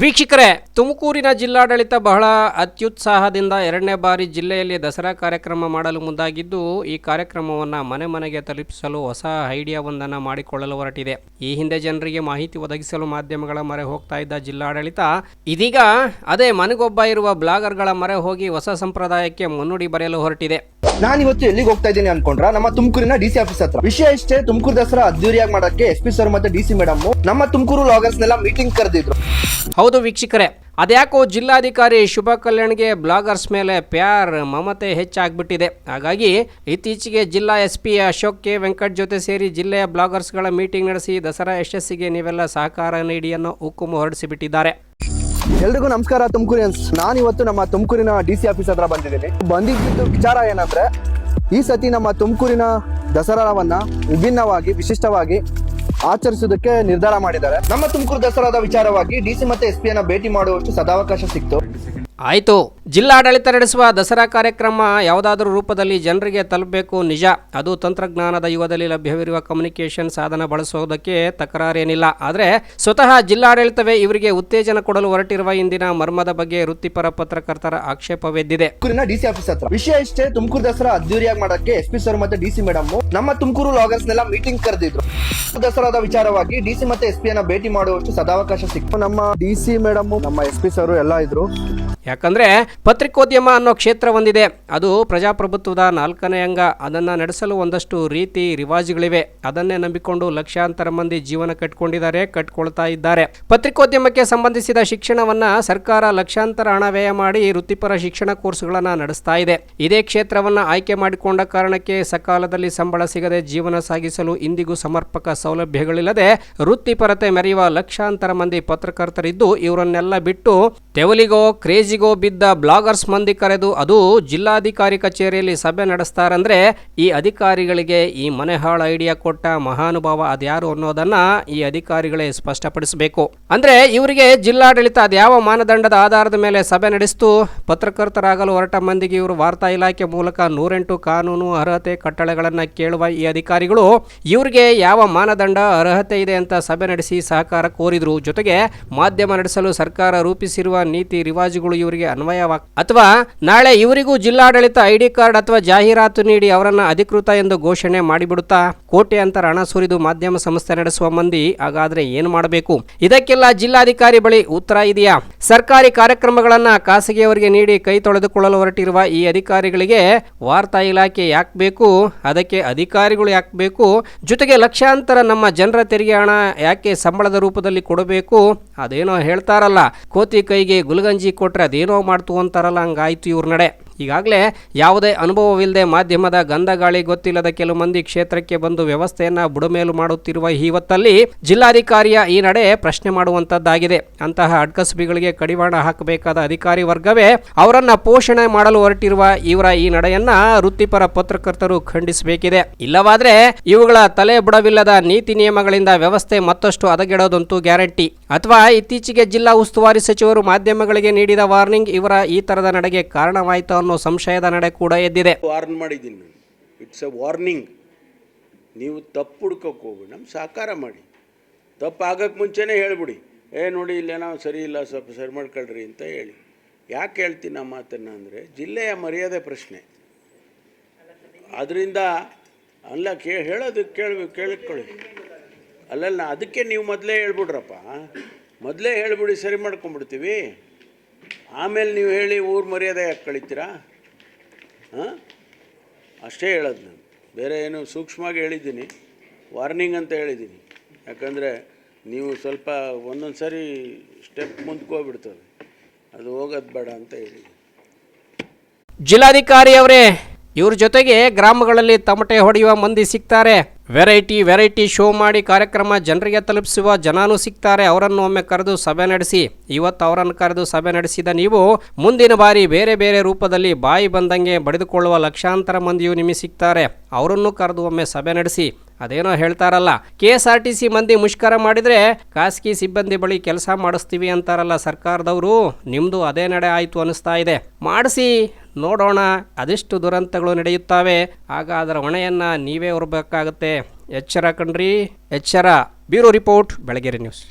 ವೀಕ್ಷಕರೇ ತುಮಕೂರಿನ ಜಿಲ್ಲಾಡಳಿತ ಬಹಳ ಅತ್ಯುತ್ಸಾಹದಿಂದ ಎರಡನೇ ಬಾರಿ ಜಿಲ್ಲೆಯಲ್ಲಿ ದಸರಾ ಕಾರ್ಯಕ್ರಮ ಮಾಡಲು ಮುಂದಾಗಿದ್ದು ಈ ಕಾರ್ಯಕ್ರಮವನ್ನು ಮನೆ ಮನೆಗೆ ತಲುಪಿಸಲು ಹೊಸ ಐಡಿಯಾವೊಂದನ್ನು ಮಾಡಿಕೊಳ್ಳಲು ಹೊರಟಿದೆ. ಈ ಹಿಂದೆ ಜನರಿಗೆ ಮಾಹಿತಿ ಒದಗಿಸಲು ಮಾಧ್ಯಮಗಳ ಮೊರೆ ಹೋಗ್ತಾ ಇದ್ದ ಜಿಲ್ಲಾಡಳಿತ ಇದೀಗ ಅದೇ ಮನೆಗೊಬ್ಬ ಇರುವ ಬ್ಲಾಗರ್ಗಳ ಮೊರೆ ಹೋಗಿ ಹೊಸ ಸಂಪ್ರದಾಯಕ್ಕೆ ಮುನ್ನುಡಿ ಬರೆಯಲು ಹೊರಟಿದೆ. ನಾನು ಇವತ್ತು ಎಲ್ಲಿಗೆ ಹೋಗ್ತಾ ಇದ್ದೀನಿ ಅನ್ಕೊಂಡ್ರ? ನಮ್ಮ ತುಮಕೂರಿನ ಡಿಸಿ ಆಫೀಸ್ ಹತ್ರ. ವಿಷಯ ಇಷ್ಟೇ ತುಮಕೂರು ದಸರಾ ಅದ್ದೂರಿಯಾಗಿ ಮಾಡಕ್ಕೆ ಎಸ್ ಪಿ ಸರ್ ಮತ್ತೆ ಡಿಸಿ ಮೇಡಮ್ ನಮ್ಮ ತುಮಕೂರು ಲಾಗರ್ಸ್ ನೆಲ್ಲ ಮೀಟಿಂಗ್ ಕರೆದಿದ್ರು. ಹೌದು ವೀಕ್ಷಕರೇ ಅದ್ಯಾಕೋ ಜಿಲ್ಲಾಧಿಕಾರಿ ಶುಭ ಕಲ್ಯಾಣ್ಗೆ ಬ್ಲಾಗರ್ಸ್ ಮೇಲೆ ಪ್ಯಾರ್, ಮಮತೆ ಹೆಚ್ಚಾಗ್ಬಿಟ್ಟಿದೆ. ಹಾಗಾಗಿ ಇತ್ತೀಚೆಗೆ ಜಿಲ್ಲಾ S P Ashok K. Venkat ಜೊತೆ ಸೇರಿ ಜಿಲ್ಲೆಯ ಬ್ಲಾಗರ್ಸ್ಗಳ ಮೀಟಿಂಗ್ ನಡೆಸಿ ದಸರಾ ಯಶಸ್ಸಿಗೆ ನೀವೆಲ್ಲ ಸಹಕಾರ ನೀಡಿ ಅನ್ನೋ ಹುಕ್ಕುಮು ಹೊರಡಿಸಿಬಿಟ್ಟಿದ್ದಾರೆ. ಎಲ್ರಿಗೂ ನಮಸ್ಕಾರ ತುಮಕೂರಿಯನ್ಸ್ ನಾನು ಇವತ್ತು ನಮ್ಮ ತುಮಕೂರಿನ ಡಿ ಸಿ ಆಫೀಸ್ ಹತ್ರ ಬಂದಿದ್ದೀನಿ. ಬಂದಿದ್ದು ವಿಚಾರ ಏನಂದ್ರೆ, ಈ ಸತಿ ನಮ್ಮ ತುಮಕೂರಿನ ದಸರಾವನ್ನ ವಿಭಿನ್ನವಾಗಿ, ವಿಶಿಷ್ಟವಾಗಿ ಆಚರಿಸೋದಕ್ಕೆ ನಿರ್ಧಾರ ಮಾಡಿದ್ದಾರೆ. ನಮ್ಮ ತುಮಕೂರು ದಸರಾದ ವಿಚಾರವಾಗಿ ಡಿಸಿ ಮತ್ತೆ ಎಸ್ ಪಿ ಅನ್ನ ಭೇಟಿ ಮಾಡುವಷ್ಟು ಸದಾವಕಾಶ ಸಿಕ್ತು. ಆಯಿತು. ಜಿಲ್ಲಾಡಳಿತ ನಡೆಸುವ ದಸರಾ ಕಾರ್ಯಕ್ರಮ ಯಾವುದಾದರೂ ರೂಪದಲ್ಲಿ ಜನರಿಗೆ ತಲುಪಬೇಕು ನಿಜ. ಅದು ತಂತ್ರಜ್ಞಾನದ ಯುಗದಲ್ಲಿ ಲಭ್ಯವಿರುವ ಕಮ್ಯುನಿಕೇಷನ್ ಸಾಧನ ಬಳಸೋದಕ್ಕೆ ತಕರಾರೇನಿಲ್ಲ. ಆದರೆ ಸ್ವತಃ ಜಿಲ್ಲಾಡಳಿತವೇ ಇವರಿಗೆ ಉತ್ತೇಜನ ಕೊಡಲು ಹೊರಟಿರುವ ಇಂದಿನ ಮರ್ಮದ ಬಗ್ಗೆ ವೃತ್ತಿಪರ ಪತ್ರಕರ್ತರ ಆಕ್ಷೇಪವೆದ್ದಿದೆ. ಡಿಸಿ ಆಫೀಸ್ ಹತ್ರ. ವಿಷಯ ಇಷ್ಟೇ ತುಮಕೂರು ದಸರಾ ಅದ್ದೂರಿಯಾಗಿ ಮಾಡಕ್ಕೆ ಎಸ್ ಪಿ ಸರ್ ಮತ್ತೆ ಡಿಸಿ ಮೇಡಮ್ ನಮ್ಮ ತುಮಕೂರು ಲಾಗರ್ಸ್ ನೆಲ್ಲ ಮೀಟಿಂಗ್ ಕರೆದಿದ್ರು. ದಸರಾದ ವಿಚಾರವಾಗಿ ಡಿಸಿ ಮತ್ತೆ ಎಸ್ ಪಿ ಅನ್ನ ಭೇಟಿ ಮಾಡುವಷ್ಟು ಸದಾವಕಾಶ ಸಿಕ್ತು ನಮ್ಮ ಡಿಸಿ ಮೇಡಮ್ ನಮ್ಮ ಎಸ್ ಪಿ ಸರ್ ಎಲ್ಲ ಇದ್ರು. ಯಾಕಂದ್ರೆ ಪತ್ರಿಕೋದ್ಯಮ ಅನ್ನೋ ಕ್ಷೇತ್ರ ಒಂದಿದೆ. ಅದು ಪ್ರಜಾಪ್ರಭುತ್ವದ ನಾಲ್ಕನೇ ಅಂಗ. ಅದನ್ನು ನಡೆಸಲು ಒಂದಷ್ಟು ರೀತಿ ರಿವಾಜುಗಳಿವೆ. ಅದನ್ನೇ ನಂಬಿಕೊಂಡು ಲಕ್ಷಾಂತರ ಮಂದಿ ಜೀವನ ಕಟ್ಕೊಂಡಿದ್ದಾರೆ, ಕಟ್ಕೊಳ್ತಾ ಇದ್ದಾರೆ. ಪತ್ರಿಕೋದ್ಯಮಕ್ಕೆ ಸಂಬಂಧಿಸಿದ ಶಿಕ್ಷಣವನ್ನ ಸರ್ಕಾರ ಲಕ್ಷಾಂತರ ಹಣ ವ್ಯಯ ಮಾಡಿ ವೃತ್ತಿಪರ ಶಿಕ್ಷಣ ಕೋರ್ಸ್ಗಳನ್ನು ನಡೆಸ್ತಾ ಇದೆ. ಇದೇ ಕ್ಷೇತ್ರವನ್ನು ಆಯ್ಕೆ ಮಾಡಿಕೊಂಡ ಕಾರಣಕ್ಕೆ ಸಕಾಲದಲ್ಲಿ ಸಂಬಳ ಸಿಗದೆ ಜೀವನ ಸಾಗಿಸಲು ಇಂದಿಗೂ ಸಮರ್ಪಕ ಸೌಲಭ್ಯಗಳಿಲ್ಲದೆ ವೃತ್ತಿಪರತೆ ಮೆರೆಯುವ ಲಕ್ಷಾಂತರ ಮಂದಿ ಪತ್ರಕರ್ತರಿದ್ದು, ಇವರನ್ನೆಲ್ಲ ಬಿಟ್ಟು ತೆವಲಿಗೋ ಕ್ರೇಜಿಗೋ ಬಿದ್ದ ಬ್ಲಾಗರ್ಸ್ ಮಂದಿ ಕರೆದು ಅದು ಜಿಲ್ಲಾಧಿಕಾರಿ ಕಚೇರಿಯಲ್ಲಿ ಸಭೆ ನಡೆಸ್ತಾರಂದ್ರೆ ಈ ಅಧಿಕಾರಿಗಳಿಗೆ ಈ ಮನೆಹಾಳ ಐಡಿಯಾ ಕೊಟ್ಟ ಮಹಾನುಭಾವ ಅದ್ಯಾರು ಅನ್ನೋದನ್ನ ಈ ಅಧಿಕಾರಿಗಳೇ ಸ್ಪಷ್ಟಪಡಿಸಬೇಕು. ಅಂದ್ರೆ ಇವರಿಗೆ ಜಿಲ್ಲಾಡಳಿತ ಅದ್ಯಾವ ಮಾನದಂಡದ ಆಧಾರದ ಮೇಲೆ ಸಭೆ ನಡೆಸಿತು? ಪತ್ರಕರ್ತರಾಗಲು ಹೊರಟ ಮಂದಿಗೆ ಇವರು ವಾರ್ತಾ ಇಲಾಖೆ ಮೂಲಕ ನೂರೆಂಟು ಕಾನೂನು ಅರ್ಹತೆ ಕಟ್ಟಳೆಗಳನ್ನ ಕೇಳುವ ಈ ಅಧಿಕಾರಿಗಳು ಇವರಿಗೆ ಯಾವ ಮಾನದಂಡ ಅರ್ಹತೆ ಇದೆ ಅಂತ ಸಭೆ ನಡೆಸಿ ಸಹಕಾರ ಕೋರಿದ್ರು. ಜೊತೆಗೆ ಮಾಧ್ಯಮ ನಡೆಸಲು ಸರ್ಕಾರ ರೂಪಿಸಿರುವ ನೀತಿ ರಿವಾಜುಗಳು ಇವರಿಗೆ ಅನ್ವಯವಾಗ, ಅಥವಾ ನಾಳೆ ಇವರಿಗೂ ಜಿಲ್ಲಾಡಳಿತ ಐಡಿ ಕಾರ್ಡ್ ಅಥವಾ ಜಾಹೀರಾತು ನೀಡಿ ಅವರನ್ನ ಅಧಿಕೃತ ಎಂದು ಘೋಷಣೆ ಮಾಡಿಬಿಡುತ್ತಾ ಕೋಟ್ಯಾಂತರ ಹಣ ಸುರಿದು ಮಾಧ್ಯಮ ಸಂಸ್ಥೆ ನಡೆಸುವ ಮಂದಿ ಹಾಗಾದ್ರೆ ಏನು ಮಾಡಬೇಕು? ಇದಕ್ಕೆಲ್ಲ ಜಿಲ್ಲಾಧಿಕಾರಿ ಬಳಿ ಉತ್ತರ ಇದೆಯಾ? ಸರ್ಕಾರಿ ಕಾರ್ಯಕ್ರಮಗಳನ್ನ ಖಾಸಗಿಯವರಿಗೆ ನೀಡಿ ಕೈ ತೊಳೆದುಕೊಳ್ಳಲು ಹೊರಟಿರುವ ಈ ಅಧಿಕಾರಿಗಳಿಗೆ ವಾರ್ತಾ ಇಲಾಖೆ ಯಾಕೆ ಬೇಕು? ಅದಕ್ಕೆ ಅಧಿಕಾರಿಗಳು ಯಾಕೆ ಬೇಕು? ಜೊತೆಗೆ ಲಕ್ಷಾಂತರ ನಮ್ಮ ಜನರ ತೆರಿಗೆ ಹಣ ಯಾಕೆ ಸಂಬಳದ ರೂಪದಲ್ಲಿ ಕೊಡಬೇಕು? ಅದೇನೋ ಹೇಳ್ತಾರಲ್ಲ, ಕೋತಿ ಕೈಗೆ ಗುಲ್ಗಂಜಿ ಕೊಟ್ರೆ ಅದೇನೋ ಮಾಡ್ತು ಅಂತಾರಲ್ಲ ಹಂಗಾಯ್ತು ಇವ್ರ ನಡೆ. ಈಗಾಗಲೇ ಯಾವುದೇ ಅನುಭವವಿಲ್ಲದೆ ಮಾಧ್ಯಮದ ಗಂಧಗಾಳಿ ಗೊತ್ತಿಲ್ಲದ ಕೆಲವು ಮಂದಿ ಕ್ಷೇತ್ರಕ್ಕೆ ಬಂದು ವ್ಯವಸ್ಥೆಯನ್ನು ಬುಡಮೇಲು ಮಾಡುತ್ತಿರುವ ಈ ಹೊತ್ತಲ್ಲಿ ಜಿಲ್ಲಾಧಿಕಾರಿಯ ಈ ನಡೆ ಪ್ರಶ್ನೆ ಮಾಡುವಂತದ್ದಾಗಿದೆ. ಅಂತಹ ಅಡ್ಕಸ್ಬಿಗಳಿಗೆ ಕಡಿವಾಣ ಹಾಕಬೇಕಾದ ಅಧಿಕಾರಿ ವರ್ಗವೇ ಅವರನ್ನ ಪೋಷಣೆ ಮಾಡಲು ಹೊರಟಿರುವ ಇವರ ಈ ನಡೆಯನ್ನ ವೃತ್ತಿಪರ ಪತ್ರಕರ್ತರು ಖಂಡಿಸಬೇಕಿದೆ. ಇಲ್ಲವಾದ್ರೆ ಇವುಗಳ ತಲೆ ಬುಡವಿಲ್ಲದ ನೀತಿ ನಿಯಮಗಳಿಂದ ವ್ಯವಸ್ಥೆ ಮತ್ತಷ್ಟು ಹದಗೆಡೋದಂತೂ ಗ್ಯಾರಂಟಿ. ಅಥವಾ ಇತ್ತೀಚೆಗೆ ಜಿಲ್ಲಾ ಉಸ್ತುವಾರಿ ಸಚಿವರು ಮಾಧ್ಯಮಗಳಿಗೆ ನೀಡಿದ ವಾರ್ನಿಂಗ್ ಇವರ ಈ ತರದ ನಡೆಗೆ ಕಾರಣವಾಯಿತು ಅನ್ನೋ ಸಂಶಯದ ನಡೆ ಕೂಡ ಎದ್ದಿದೆ. ವಾರ್ನ್ ಮಾಡಿದ್ದೀನಿ ನಾನು. ಇಟ್ಸ್ ಎ ವಾರ್ನಿಂಗ್ ನೀವು ತಪ್ಪು ಹುಡ್ಕೋಕೆ ಹೋಗ್ಬಿಡಿ ನಮ್ಮ ಸಹಕಾರ ಮಾಡಿ. ತಪ್ಪು ಆಗೋಕ್ಕೆ ಮುಂಚೆನೇ ಹೇಳ್ಬಿಡಿ. ಏ ನೋಡಿ, ಇಲ್ಲೇನೋ ಸರಿ ಇಲ್ಲ, ಸ್ವಲ್ಪ ಸರಿ ಮಾಡ್ಕೊಳ್ರಿ ಅಂತ ಹೇಳಿ. ಯಾಕೆ ಹೇಳ್ತೀನಿ ಆ ಮಾತನ್ನು ಅಂದರೆ, ಜಿಲ್ಲೆಯ ಮರ್ಯಾದೆ ಪ್ರಶ್ನೆ. ಅದರಿಂದ ಅಲ್ಲ, ಕೇ, ಹೇಳೋದು ಕೇಳಿ, ಕೇಳಿಕೊಳ್ಳಿ. ಅಲ್ಲಲ್ಲ, ಅದಕ್ಕೆ ನೀವು ಮೊದಲೇ ಹೇಳ್ಬಿಡ್ರಪ್ಪ. ಮೊದಲೇ ಹೇಳ್ಬಿಡಿ, ಸರಿ ಮಾಡ್ಕೊಂಬಿಡ್ತೀವಿ. ಆಮೇಲೆ ನೀವು ಹೇಳಿ ಊರು ಮರ್ಯಾದೆ ಯಾಕೆ ಕಳೀತೀರಾ? ಹಾಂ? ಅಷ್ಟೇ ಹೇಳೋದು ನಾನು. ಬೇರೆ ಏನು ಸೂಕ್ಷ್ಮವಾಗಿ ಹೇಳಿದ್ದೀನಿ. ವಾರ್ನಿಂಗ್ ಅಂತ ಹೇಳಿದ್ದೀನಿ. ಯಾಕಂದರೆ ನೀವು ಸ್ವಲ್ಪ ಒಂದೊಂದು ಸಾರಿ ಸ್ಟೆಪ್ ಮುಂದ್ಕೋಬಿಡ್ತದೆ ಅದು ಹೋಗೋದು ಬೇಡ ಅಂತ ಹೇಳಿ. ಜಿಲ್ಲಾಧಿಕಾರಿಯವರೇ ಇವ್ರ ಜೊತೆಗೆ ಗ್ರಾಮಗಳಲ್ಲಿ ತಮಟೆ ಹೊಡೆಯುವ ಮಂದಿ ಸಿಗ್ತಾರೆ. ವೆರೈಟಿ ವೆರೈಟಿ ಶೋ ಮಾಡಿ ಕಾರ್ಯಕ್ರಮ ಜನರಿಗೆ ತಲುಪಿಸುವ ಜನನೂ ಸಿಗ್ತಾರೆ. ಅವರನ್ನು ಒಮ್ಮೆ ಕರೆದು ಸಭೆ ನಡೆಸಿ. ಇವತ್ತು ಅವರನ್ನು ಕರೆದು ಸಭೆ ನಡೆಸಿದ ನೀವು ಮುಂದಿನ ಬಾರಿ ಬೇರೆ ಬೇರೆ ರೂಪದಲ್ಲಿ ಬಾಯಿ ಬಂದಂಗೆ ಬಡಿದುಕೊಳ್ಳುವ ಲಕ್ಷಾಂತರ ಮಂದಿಯು ನಿಮಗೆ ಸಿಗ್ತಾರೆ. ಅವರನ್ನು ಕರೆದು ಒಮ್ಮೆ ಸಭೆ ನಡೆಸಿ. ಅದೇನೋ ಹೇಳ್ತಾರಲ್ಲ K S R T C ಮಂದಿ ಮುಷ್ಕರ ಮಾಡಿದ್ರೆ ಖಾಸಗಿ ಸಿಬ್ಬಂದಿ ಬಳಿ ಕೆಲಸ ಮಾಡಿಸ್ತೀವಿ ಅಂತಾರಲ್ಲ ಸರ್ಕಾರದವರು. ನಿಮ್ಮದು ಅದೇ ನಡೆ ಆಯಿತು ಅನಿಸ್ತಾ ಇದೆ. ಮಾಡಿಸಿ, ನೋಡೋಣ, ಅದೆಷ್ಟು ದುರಂತಗಳು ನಡೆಯುತ್ತವೆ. ಆಗ ಅದರ ಹೊಣೆಯನ್ನು ನೀವೇ ಹೊರಬೇಕಾಗುತ್ತೆ. ಎಚ್ಚರ ಕಣ್ರಿ, ಎಚ್ಚರ. Bureau report, Belagere news.